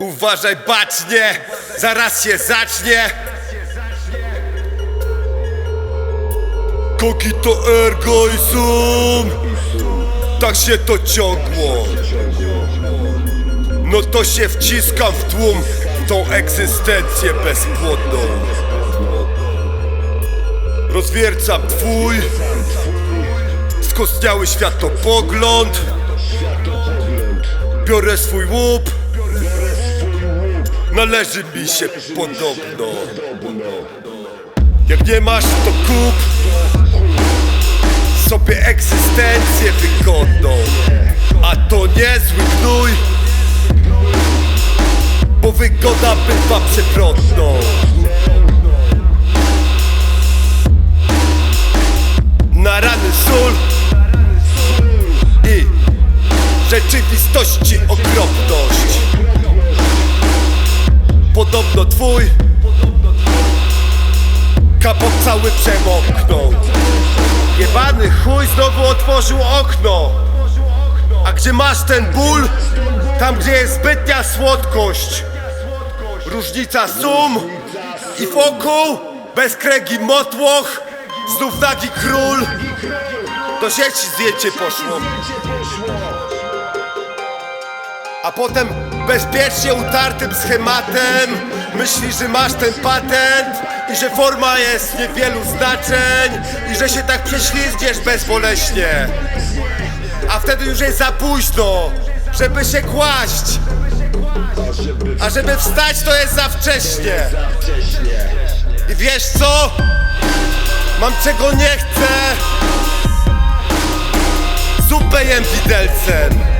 Uważaj bacznie, zaraz się zacznie! Kogito ergo i Tak się to ciągło. No to się wciskam w tłum w Tą egzystencję bezpłodną. Rozwiercam twój Skostniały światopogląd. Biorę swój łup Należy mi się podobno. Jak nie masz to kup Sobie egzystencję wygodną. A to niezły gnój Bo wygoda bywa przewrotną. Na rany sól I rzeczywistości okropność cały przemoknął Jebany chuj znowu otworzył okno. A gdzie masz ten ból? Tam gdzie jest zbytnia słodkość. Różnica sum i wokół Bez kręgi motłoch Znów nagi król. Do sieci zdjęcie poszło. A potem bezpiecznie utartym schematem. Myślisz, że masz ten patent I że forma jest niewielu znaczeń I że się tak prześlizgniesz bezboleśnie. A wtedy już jest za późno Żeby się kłaść. A żeby wstać to jest za wcześnie. I wiesz co? Mam czego nie chcę. Zupę jem widelcem